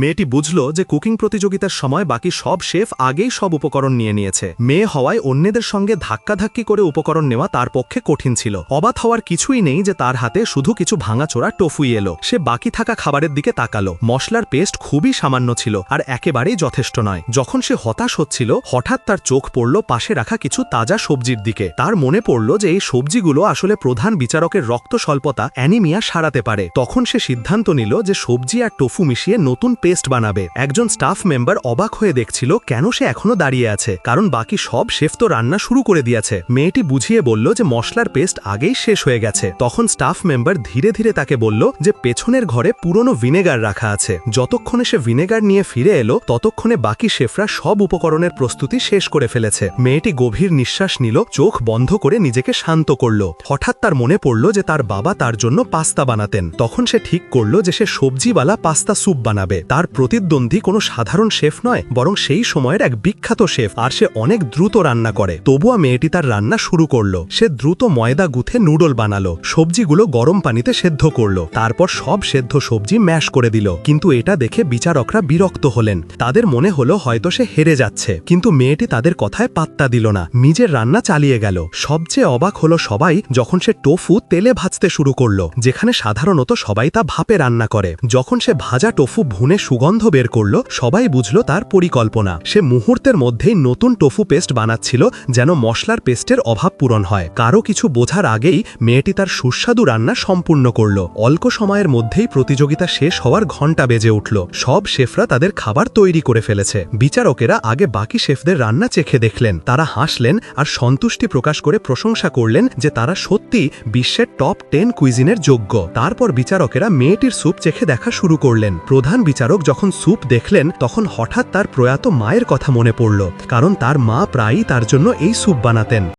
মেয়েটি বুঝল যে কুকিং প্রতিযোগিতার সময় বাকি সব শেফ আগেই সব উপকরণ নিয়ে নিয়েছে। মেয়ে হওয়ায় অন্যদের সঙ্গে ধাক্কাধাক্কি করে উপকরণ নেওয়া তার পক্ষে কঠিন ছিল। অবাক হওয়ার কিছুই নেই যে তার হাতে শুধু কিছু ভাঙাচোরা টোফুই এলো। সে বাকি থাকা খাবারের দিকে তাকালো। মশলার পেস্ট খুবই সামান্য ছিল, আর একেবারেই যথেষ্ট নয়। যখন সে হতাশ হচ্ছিল, হঠাৎ তার চোখ পড়ল পাশে রাখা কিছু তাজা সবজির দিকে। তার মনে পড়ল যে এই সবজিগুলো আসলে প্রধান বিচারকের রক্ত স্বল্পতা অ্যানিমিয়া সারাতে পারে। তখন সে সিদ্ধান্ত নিল যে সবজি আর টোফু মিশিয়ে নতুন পেস্ট বানাবে। একজন স্টাফ মেম্বার অবাক হয়ে দেখছিল কেন সে এখনও দাঁড়িয়ে আছে, কারণ বাকি সব শেফ তো রান্না শুরু করে দিয়েছে। মেয়েটি বুঝিয়ে বলল যে মশলার পেস্ট আগেই শেষ হয়ে গেছে। তখন স্টাফ মেম্বার ধীরে ধীরে তাকে বলল যে পেছনের ঘরে পুরনো ভিনেগার রাখা আছে। যতক্ষণে সে ভিনেগার নিয়ে ফিরে এলো, ততক্ষণে বাকি শেফরা সব উপকরণের প্রস্তুতি শেষ করে ফেলেছে। মেয়েটি গভীর নিঃশ্বাস নিল, চোখ বন্ধ করে নিজেকে শান্ত করল। হঠাৎ তার মনে পড়ল যে তার বাবা তার জন্য পাস্তা বানাতেন। তখন সে ঠিক করল যে সে সবজিওয়ালা পাস্তা স্যুপ বানাবে। তার প্রতিদ্বন্দ্বী কোনো সাধারণ শেফ নয়, বরং সেই সময়ের এক বিখ্যাত শেফ। আর সে অনেক দ্রুত রান্না করে। তবুয়া মেয়েটি তার রান্না শুরু করল। সে দ্রুত ময়দা গুথে নুডল বানালো। সবজিগুলো গরম পানিতে সেদ্ধ করল। তারপর সব সেদ্ধ সবজি ম্যাশ করে দিল। কিন্তু এটা দেখে বিচারকরা বিরক্ত হলেন। তাদের মনে হলো হয়তো সে হেরে যাচ্ছে। কিন্তু মেয়েটি তাদের কথায় পাত্তা দিল না। নিজের রান্না চালিয়ে গেল। সবচেয়ে অবাক হলো সবাই যখন সে টোফু তেলে ভাজতে শুরু করল, যেখানে সাধারণত সবাই তা ভাপে রান্না করে। যখন সে ভাজা টোফু ভুনে সুগন্ধ বের করল, সবাই বুঝলো তার পরিকল্পনা। সে মুহূর্তের মধ্যেই নতুন টোফু পেস্ট বানাচ্ছিল, যেন মশলার পেস্টের অভাব পূরণ হয়। কারও কিছু বোঝার আগেই মেয়েটি তার সুস্বাদু রান্না সম্পূর্ণ করল। অল্প সময়ের মধ্যেই প্রতিযোগিতা শেষ হওয়ার ঘণ্টা বেজে উঠল। সব শেফরা তাদের খাবার তৈরি করে ফেলেছে। বিচারকেরা আগে বাকি শেফদের রান্না চেখে দেখলেন। তারা হাসলেন আর সন্তুষ্টি প্রকাশ করে প্রশংসা করলেন যে তারা সত্যি বিশ্বের টপ টেন কুইজিনের যোগ্য। তারপর বিচারকেরা মেয়েটির স্যুপ চেখে দেখা শুরু করলেন। প্রধান বিচারক যখন স্যুপ দেখলেন, তখন হঠাৎ তার প্রয়াত মায়ের কথা মনে পড়ল, কারণ তার মা প্রায়ই তার জন্য এই স্যুপ বানাতেন।